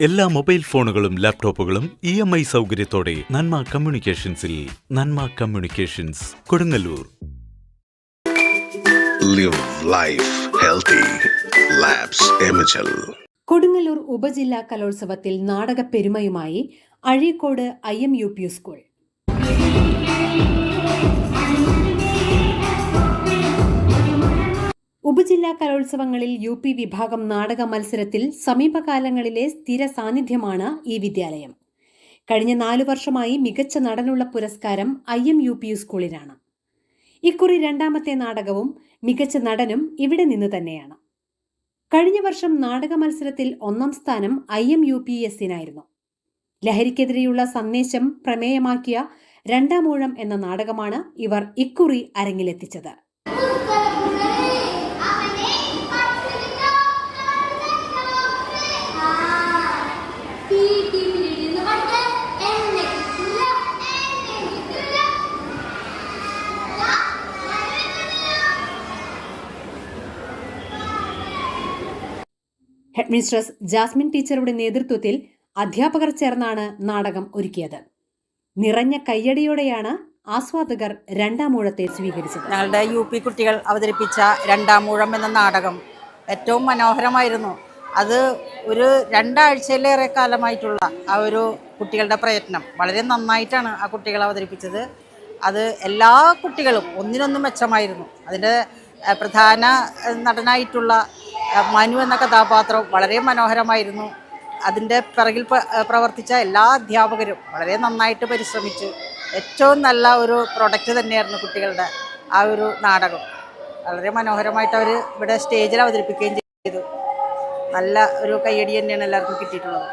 എല്ലാ മൊബൈൽ ഫോണുകളും ലാപ്ടോപ്പുകളും ഇ എം ഐ സൗകര്യത്തോടെ നന്മ കമ്മ്യൂണിക്കേഷൻസിൽ Nanma communications Kodungallur. Live life healthy. Kodungallur ഉപജില്ലാ കലോത്സവത്തിൽ നാടക പെരുമയുമായി Azhikode I M U P school. ഉപജില്ലാ കലോത്സവങ്ങളിൽ യു പി വിഭാഗം നാടക മത്സരത്തിൽ സമീപകാലങ്ങളിലെ സ്ഥിര സാന്നിധ്യമാണ് ഈ വിദ്യാലയം. കഴിഞ്ഞ നാലു വർഷമായി മികച്ച നടനുള്ള പുരസ്കാരം I M U P U സ്കൂളിനാണ്. ഇക്കുറി രണ്ടാമത്തെ നാടകവും മികച്ച നടനും ഇവിടെ നിന്ന് തന്നെയാണ്. കഴിഞ്ഞ വർഷം നാടക മത്സരത്തിൽ ഒന്നാം സ്ഥാനം ഐ എം യു പി എസിനായിരുന്നു ലഹരിക്കെതിരെയുള്ള സന്ദേശം പ്രമേയമാക്കിയ രണ്ടാമൂഴം എന്ന നാടകമാണ് ഇവർ ഇക്കുറി അരങ്ങിലെത്തിച്ചത്. ഹെഡ്മിസ്ട്രസ് ജാസ്മിൻ ടീച്ചറുടെ നേതൃത്വത്തിൽ അധ്യാപകർ ചേർന്നാണ് നാടകം ഒരുക്കിയത്. നിറഞ്ഞ കയ്യടിയോടെയാണ് ആസ്വാദകർ രണ്ടാമൂഴത്തെ സ്വീകരിച്ചത്. ഞങ്ങളുടെ യു പി കുട്ടികൾ അവതരിപ്പിച്ച രണ്ടാമൂഴം എന്ന നാടകം ഏറ്റവും മനോഹരമായിരുന്നു. അത് ഒരു രണ്ടാഴ്ചയിലേറെ കാലമായിട്ടുള്ള ആ ഒരു കുട്ടികളുടെ പ്രയത്നം. വളരെ നന്നായിട്ടാണ് ആ കുട്ടികൾ അവതരിപ്പിച്ചത്. അത് എല്ലാ കുട്ടികളും ഒന്നിനൊന്നും മെച്ചമായിരുന്നു. അതിന്റെ പ്രധാന നടനായിട്ടുള്ള മനു എന്ന കഥാപാത്രം വളരെ മനോഹരമായിരുന്നു. അതിന്റെ പിറകിൽ പ്രവർത്തിച്ച എല്ലാ അധ്യാപകരും വളരെ നന്നായിട്ട് പരിശ്രമിച്ചു. ഏറ്റവും നല്ല ഒരു പ്രൊഡക്റ്റ് തന്നെയായിരുന്നു കുട്ടികളുടെ ആ ഒരു നാടകം. വളരെ മനോഹരമായിട്ട് അവർ ഇവിടെ സ്റ്റേജിൽ അവതരിപ്പിക്കുകയും ചെയ്തു. നല്ല ഒരു കയ്യടി തന്നെയാണ് എല്ലാവർക്കും കിട്ടിയിട്ടുള്ളത്.